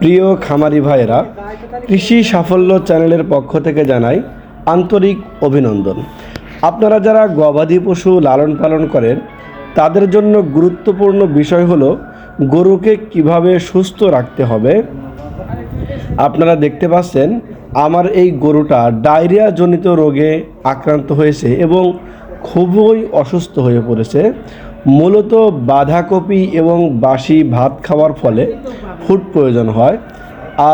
প্রিয় খামারি ভাইয়েরা, কৃষি সাফল্য চ্যানেলের পক্ষ থেকে জানাই আন্তরিক অভিনন্দন। আপনারা যারা গবাদি পশু লালন পালন করেন, তাদের জন্য গুরুত্বপূর্ণ বিষয় হলো গরুকে কীভাবে সুস্থ রাখতে হবে। আপনারা দেখতে পাচ্ছেন, আমার এই গরুটা ডায়রিয়া জনিত রোগে আক্রান্ত হয়েছে এবং খুবই অসুস্থ হয়ে পড়েছে। মূলত বাঁধাকপি এবং বাসি ভাত খাওয়ার ফলে ফুড প্রয়োজন হয়।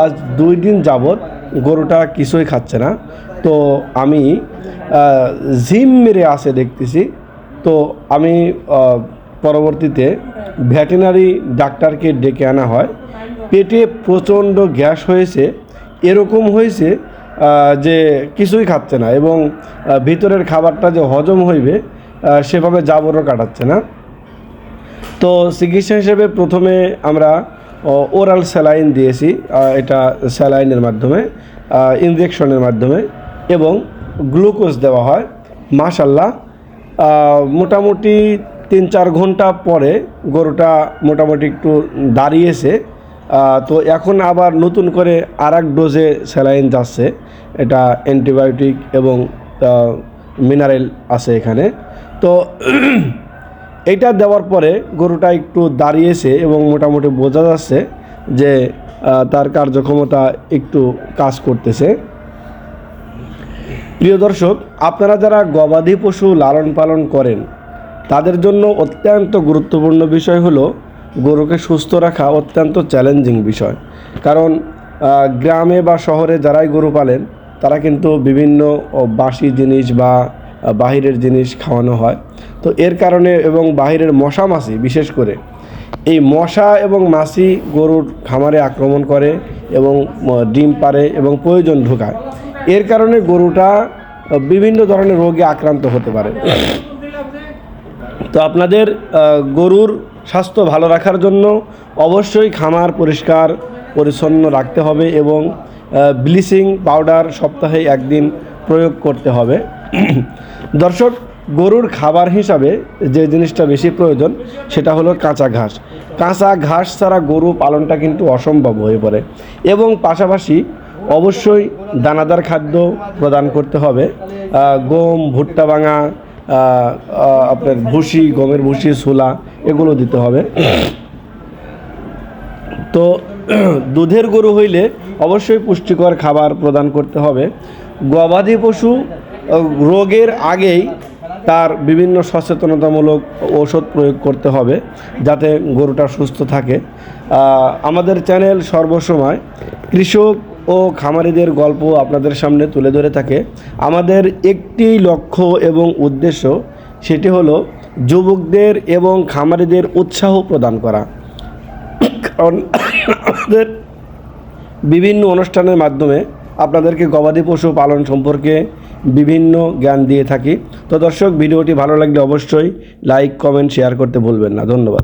আজ দুই দিন যাবৎ গরুটা কিছুই খাচ্ছে না। তো আমি জিম মেরে আসে দেখতেছি। তো আমি পরবর্তীতে ভেটেনারি ডাক্তারকে ডেকে আনা হয়। পেটে প্রচণ্ড গ্যাস হয়েছে। এরকম হয়েছে যে কিছুই খাচ্ছে না এবং ভিতরের খাবারটা যে হজম হইবে সেভাবে জাবরও কাটাচ্ছে না। তো চিকিৎসা হিসেবে প্রথমে আমরা ওরাল স্যালাইন দিয়েছি এটা স্যালাইনের মাধ্যমে ইনজেকশনের মাধ্যমে, এবং গ্লুকোজ দেওয়া হয় মাশাল্লাহ মোটামুটি তিন চার ঘণ্টা পরে গরুটা মোটামুটি একটু দাঁড়িয়েছে তো এখন আবার নতুন করে আর এক ডোজে স্যালাইন যাচ্ছে, এটা অ্যান্টিবায়োটিক এবং মিনারেল আছে এখানে। তো এটা দেওয়ার পরে গরুটা একটু দাঁড়িয়েছে এবং মোটামুটি বোঝা যাচ্ছে যে তার কার্যক্ষমতা একটু কাজ করতেছে। প্রিয় দর্শক, আপনারা যারা গবাদি পশু লালন পালন করেন, তাদের জন্য অত্যন্ত গুরুত্বপূর্ণ বিষয় হলো গরুকে সুস্থ রাখা অত্যন্ত চ্যালেঞ্জিং বিষয়। কারণ গ্রামে বা শহরে যারাই গরু পালেন, তারা কিন্তু বিভিন্ন বাসি জিনিস বা বাহিরের জিনিস খাওয়ানো হয়। তো এর কারণে এবং বাহিরের মশা মাছি, বিশেষ করে এই মশা এবং মাছি গরুর খামারে আক্রমণ করে এবং ডিম পারে এবং প্রয়োজন ঢোকায়। এর কারণে গরুটা বিভিন্ন ধরনের রোগে আক্রান্ত হতে পারে। তো আপনাদের গরুর স্বাস্থ্য ভালো রাখার জন্য অবশ্যই খামার পরিষ্কার, পরিচ্ছন্ন রাখতে হবে এবং ব্লিচিং পাউডার সপ্তাহে একদিন প্রয়োগ করতে হবে। দর্শক, গরুর খাবার হিসাবে যে জিনিসটা বেশি প্রয়োজন, সেটা হলো কাঁচা ঘাস। কাঁচা ঘাস ছাড়া গরু পালনটা কিন্তু অসম্ভব হয়ে পড়ে। এবং পাশাপাশি অবশ্যই দানাদার খাদ্য প্রদান করতে হবে। গম, ভুট্টা ভাঙা আপনার ভুসি, গমের ভুসি, ছোলা, এগুলো দিতে হবে। তো দুধের গরু হইলে অবশ্যই পুষ্টিকর খাবার প্রদান করতে হবে। গবাদি পশু রোগের আগেই তার বিভিন্ন সচেতনতামূলক ওষুধ প্রয়োগ করতে হবে যাতে গরুটা সুস্থ থাকে। আমাদের চ্যানেল সর্বসময় কৃষক ও খামারিদের গল্প আপনাদের সামনে তুলে ধরে থাকে। আমাদের একটি লক্ষ্য এবং উদ্দেশ্য সেটি হলো যুবকদের এবং খামারিদের উৎসাহ প্রদান করা। কারণ আমাদের বিভিন্ন অনুষ্ঠানের মাধ্যমে আপনাদেরকে গবাদি পশু পালন সম্পর্কে বিভিন্ন জ্ঞান দিয়ে থাকি। তো দর্শক, ভিডিওটি ভালো লাগলে অবশ্যই লাইক কমেন্ট শেয়ার করতে ভুলবেন না। ধন্যবাদ।